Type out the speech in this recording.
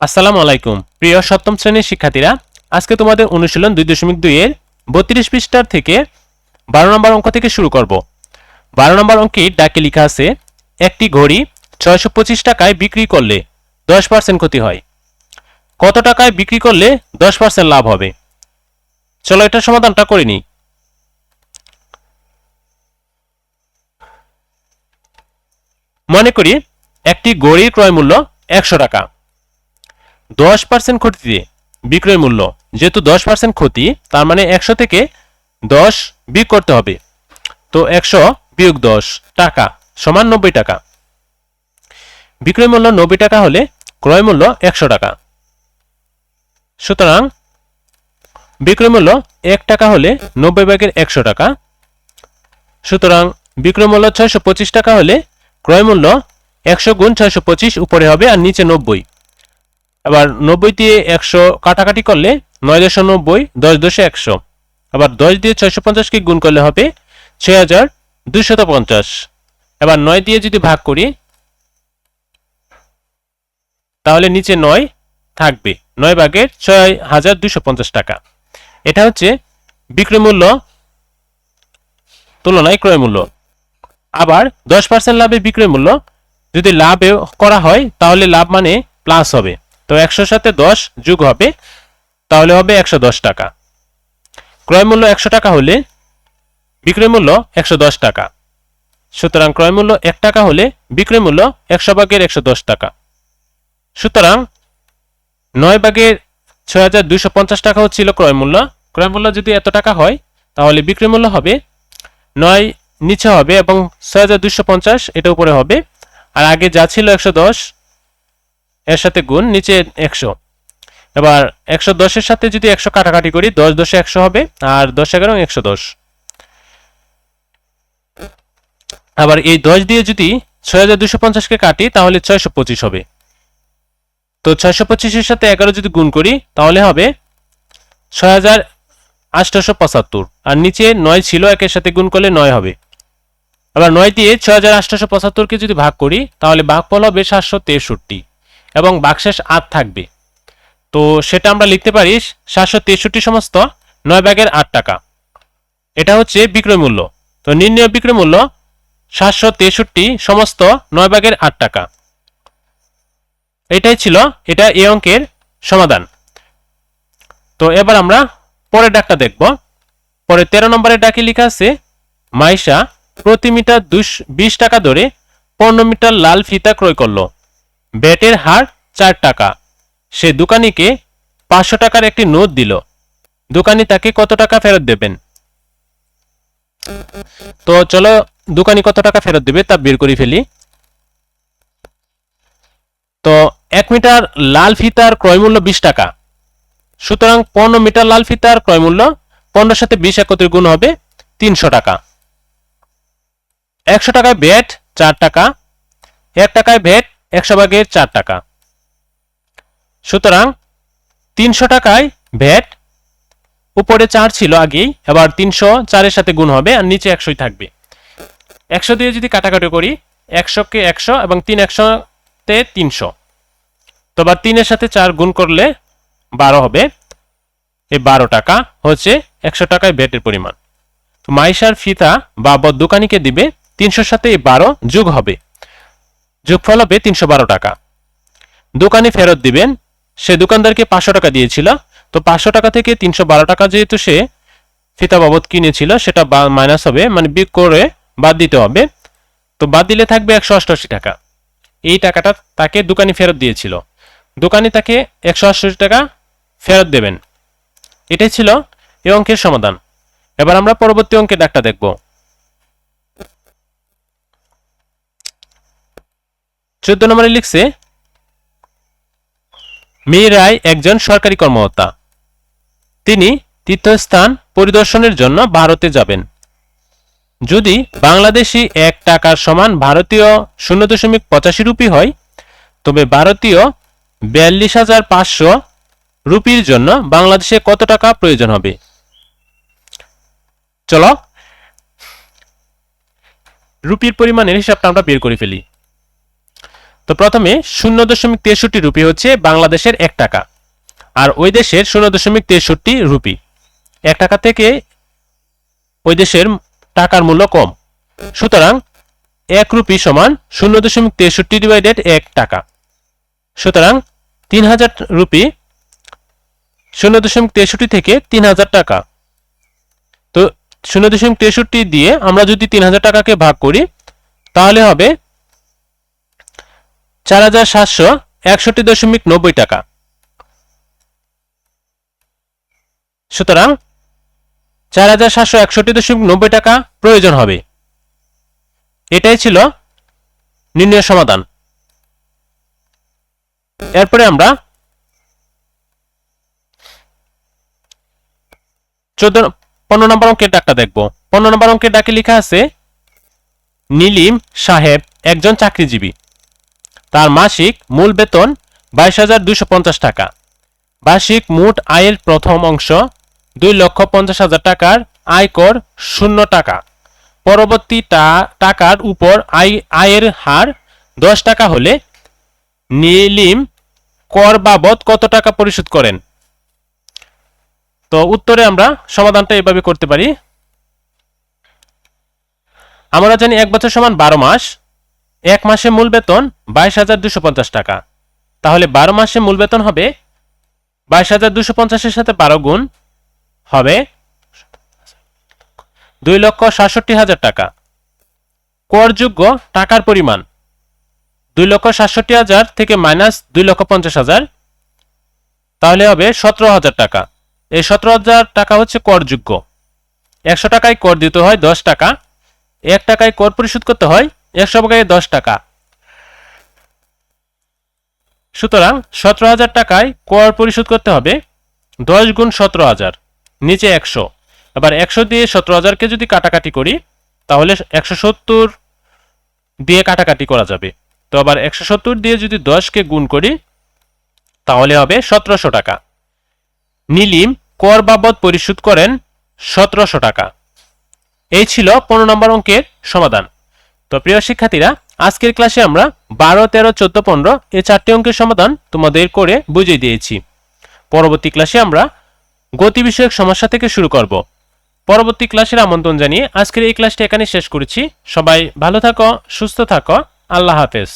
আসসালামু আলাইকুম। প্রিয় সপ্তম শ্রেণির শিক্ষার্থীরা, আজকে তোমাদের অনুশীলন দুই দশমিক দুই এর বত্রিশ পৃষ্ঠার থেকে বারো নম্বর অঙ্ক থেকে শুরু করব। বারো নম্বর অঙ্কে ডাকে লেখা আছে, একটি ঘড়ি ছয়শো পঁচিশ টাকায় বিক্রি করলে দশ পার্সেন্ট ক্ষতি হয়। কত টাকায় বিক্রি করলে দশ পার্সেন্ট লাভ হবে? চলো এটার সমাধানটা করে নিই। মনে করি একটি ঘড়ির ক্রয় মূল্য একশো টাকা। দশ পার্সেন্ট ক্ষতিতে বিক্রয় মূল্য। যেহেতু দশ পার্সেন্ট ক্ষতি, তার মানে একশো থেকে দশ বিয়োগ করতে হবে। তো একশো বিয়োগ দশ টাকা সমান নব্বই টাকা। বিক্রয় মূল্য নব্বই টাকা হলে ক্রয় মূল্য একশো টাকা। সুতরাং বিক্রয় মূল্য এক টাকা হলে নব্বই ভাগের একশো টাকা। সুতরাং বিক্রয় মূল্য ছয়শো পঁচিশ টাকা হলে ক্রয় মূল্য একশো গুণ ছয়শো পঁচিশ উপরে হবে আর নিচে নব্বই। আবার নব্বই দিয়ে একশো কাটাকাটি করলে নয় দশো নব্বই, দশ দশে একশো। আবার দশ দিয়ে ছয়শো পঞ্চাশকে গুণ করলে হবে ছয় হাজার দুশত পঞ্চাশ। এবার নয় দিয়ে যদি ভাগ করি, তাহলে নিচে নয় থাকবে। নয় ভাগের ছয় হাজার দুশো পঞ্চাশ টাকা। এটা হচ্ছে বিক্রয় মূল্য তুলনায় ক্রয় মূল্য। আবার দশ পার্সেন্ট লাভে বিক্রয় মূল্য যদি লাভে করা হয়, তাহলে লাভ মানে প্লাস হবে। তো একশোর সাথে দশ যোগ হবে, তাহলে হবে একশো দশ টাকা। ক্রয় মূল্য একশো টাকা হলে বিক্রয় মূল্য একশো দশ টাকা। সুতরাং ক্রয় মূল্য এক টাকা হলে বিক্রয় মূল্য একশো ভাগের একশো দশ টাকা। সুতরাং নয় ভাগের ছয় হাজার দুইশো পঞ্চাশ টাকা হচ্ছিল ক্রয় মূল্য। ক্রয় মূল্য যদি এত টাকা হয়, তাহলে বিক্রয় মূল্য হবে নয় নিচে হবে এবং ছয় হাজার দুইশো পঞ্চাশ এটা উপরে হবে। আর আগে যা ছিল একশো দশ এর সাথে গুণ নিচে একশো। এবার একশো দশের সাথে যদি একশো কাটাকাটি করি, দশ দশে একশো হবে, আর দশ এগারো একশো দশ। আবার এই দশ দিয়ে যদি ছয় হাজার দুশো পঞ্চাশকে কাটি, তাহলে ছয়শো পঁচিশ হবে। তো ছয়শো পঁচিশের সাথে এগারো যদি গুণ করি, তাহলে হবে ছয় হাজার আটশোশো পঁচাত্তর। আর নিচে নয় ছিল, একের সাথে গুণ করলে নয় হবে। আবার নয় দিয়ে ছয় হাজার আটশোশো পঁচাত্তরকে যদি ভাগ করি, তাহলে ভাগফল হবে সাতশো তেষট্টি। এবং বাকশেষ আট থাকবে। তো সেটা আমরা লিখতে পারি সাতশো তেষট্টি সমস্ত নয় ভাগের আট টাকা। এটা হচ্ছে বিক্রয় মূল্য। তো নির্ণয় বিক্রয় মূল্য সাতশো তেষট্টি সমস্ত নয় ভাগের আট টাকা। এটাই ছিল, এটা এ অঙ্কের সমাধান। তো এবার আমরা পরের ডাকটা দেখব। পরে তেরো নম্বরের ডাকে লেখা আছে, মাইশা প্রতি মিটার দুশ বিশ টাকা ধরে পনেরো মিটার লাল ফিতা ক্রয় করল। ব্যাটের হার চার টাকা। সে দোকানিকে পাঁচশো টাকার একটি নোট দিল। দোকানি তাকে কত টাকা ফেরত দেবেন? তো চলো, দোকানি কত টাকা ফেরত দেবে তা বের করে ফেলি। তো এক মিটার লাল ফিতার ক্রয় মূল্য বিশ টাকা। সুতরাং পনেরো মিটার লাল ফিতার ক্রয় মূল্য পনেরোর সাথে বিশ একত্রে গুণ হবে তিনশো টাকা। একশো টাকায় ভ্যাট চার টাকা। এক টাকায় ভ্যাট একশো ভাগের চার টাকা। সুতরাং তিনশো টাকায় ভ্যাট উপরে চার ছিল আগেই, এবার তিনশো চারের সাথে গুণ হবে আর নিচে একশোই থাকবে। একশো দিয়ে যদি কাটাকাটি করি, একশোকে একশো এবং তিন একশোতে তিনশো। তো বা তিনের সাথে চার গুণ করলে বারো হবে। এই বারো টাকা হচ্ছে একশো টাকায় ভ্যাটের পরিমাণ। মাইশার ফিতা বা বদ দোকানিকে দিবে, তিনশোর সাথে এই বারো যোগ হবে। যোগফল হবে তিনশো বারো টাকা। দোকানে ফেরত দিবেন, সে দোকানদারকে পাঁচশো টাকা দিয়েছিল। তো পাঁচশো টাকা থেকে তিনশো বারো টাকা যেহেতু সে ফিতা বাবদ কিনেছিল, সেটা মাইনাস হবে মানে বিয়োগ করে বাদ দিতে হবে। তো বাদ দিলে থাকবে একশো অষ্টআশি টাকা। এই টাকাটা তাকে দোকানি ফেরত দিয়েছিল। দোকানি তাকে একশো অষ্টআশি টাকা ফেরত দেবেন। এটাই ছিল এই অঙ্কের সমাধান। এবার আমরা পরবর্তী অঙ্কের ডাকটা দেখব। চোদ্দ নম্বরে লিখছে মীর রায় একজন সরকারি কর্মকর্তা। তিনি তীর্থস্থান পরিদর্শনের জন্য ভারতে যাবেন। যদি বাংলাদেশি এক টাকার সমান ভারতীয় শূন্য দশমিক পঁচাশি রুপি হয়, তবে ভারতীয় বিয়াল্লিশ হাজার পাঁচশো রুপির জন্য বাংলাদেশে কত টাকা প্রয়োজন হবে? চলো, রুপির পরিমাণের হিসাবটা আমরা বের করে ফেলি। তো প্রথমে শূন্য দশমিক তেষট্টি রুপি হচ্ছে বাংলাদেশের এক টাকা, আর ওই দেশের শূন্য দশমিক তেষট্টি রুপি। এক টাকা থেকে ওই দেশের টাকার মূল্য কম। সুতরাং এক রুপি সমান শূন্য দশমিক তেষট্টি ডিভাইডেড এক টাকা। সুতরাং তিন হাজার রুপি শূন্য দশমিক তেষট্টি থেকে তিন হাজার টাকা। তো শূন্য দশমিক তেষট্টি দিয়ে আমরা যদি তিন হাজার টাকাকে ভাগ করি, তাহলে হবে চার হাজার সাতশো একষট্টি দশমিক নব্বই টাকা। সুতরাং চার হাজার সাতশো একষট্টি দশমিক নব্বই টাকা প্রয়োজন হবে। এটাই ছিল নির্ণয় সমাধান। এরপরে আমরা চোদ্দ পনেরো নম্বর অঙ্কের ডাকটা দেখব। পনেরো নম্বর অঙ্কের ডাকে লেখা আছে, নীলিম সাহেব একজন চাকরিজীবী। তার মাসিক মূল বেতন বাইশ হাজার পঞ্চাশ টাকা। বার্ষিক মোট আয়ের প্রথম অংশ দুই লক্ষ পঞ্চাশ হাজার টাকার আয়কর শূন্য টাকা। পরবর্তী টাকার উপর আয়, আয়ের হার দশ টাকা হলে নিলিম কর বাবদ কত টাকা পরিশোধ করেন? তো উত্তরে আমরা সমাধানটা এভাবে করতে পারি। আমরা জানি এক বছর সমান বারো মাস। এক মাসে মূল বেতন বাইশ হাজার দুশো পঞ্চাশ টাকা। তাহলে বারো মাসে মূল বেতন হবে বাইশ হাজার দুশো পঞ্চাশের সাথে বারো গুণ হবে দুই লক্ষ সাতষট্টি হাজার টাকা। করযোগ্য টাকার পরিমাণ দুই লক্ষ সাতষট্টি হাজার থেকে মাইনাস দুই লক্ষ পঞ্চাশ হাজার। তাহলে হবে সতেরো হাজার টাকা। এই সতেরো হাজার টাকা হচ্ছে করযোগ্য। একশো টাকায় কর দিতে হয় দশ টাকা। এক টাকায় কর পরিশোধ করতে হয় একশো টাকায় দশ টাকা। সুতরাং সতেরো হাজার টাকায় কর পরিশোধ করতে হবে। দশ গুণ সতেরো হাজার, নিচে একশো। এবার একশো দিয়ে সতেরো হাজারকে যদি কাটাকাটি করি, তাহলে একশো সত্তর দিয়ে কাটাকাটি করা যাবে। তো আবার একশো সত্তর দিয়ে যদি দশকে গুণ করি, তাহলে হবে সতেরোশো টাকা। নীলিম কর বাবদ পরিশোধ করেন সতেরোশো টাকা। এই ছিল পনেরো নম্বর অঙ্কের সমাধান। তো প্রিয় শিক্ষার্থীরা, আজকের ক্লাসে আমরা বারো, তেরো, চোদ্দ, পনেরো এই চারটি অঙ্কের সমাধান তোমাদের করে বুঝিয়ে দিয়েছি। পরবর্তী ক্লাসে আমরা গতি বিষয়ক সমস্যা থেকে শুরু করব। পরবর্তী ক্লাসের আমন্ত্রণ জানিয়ে আজকের এই ক্লাসটি এখানে শেষ করেছি। সবাই ভালো থাকো, সুস্থ থাকো। আল্লাহ হাফেজ।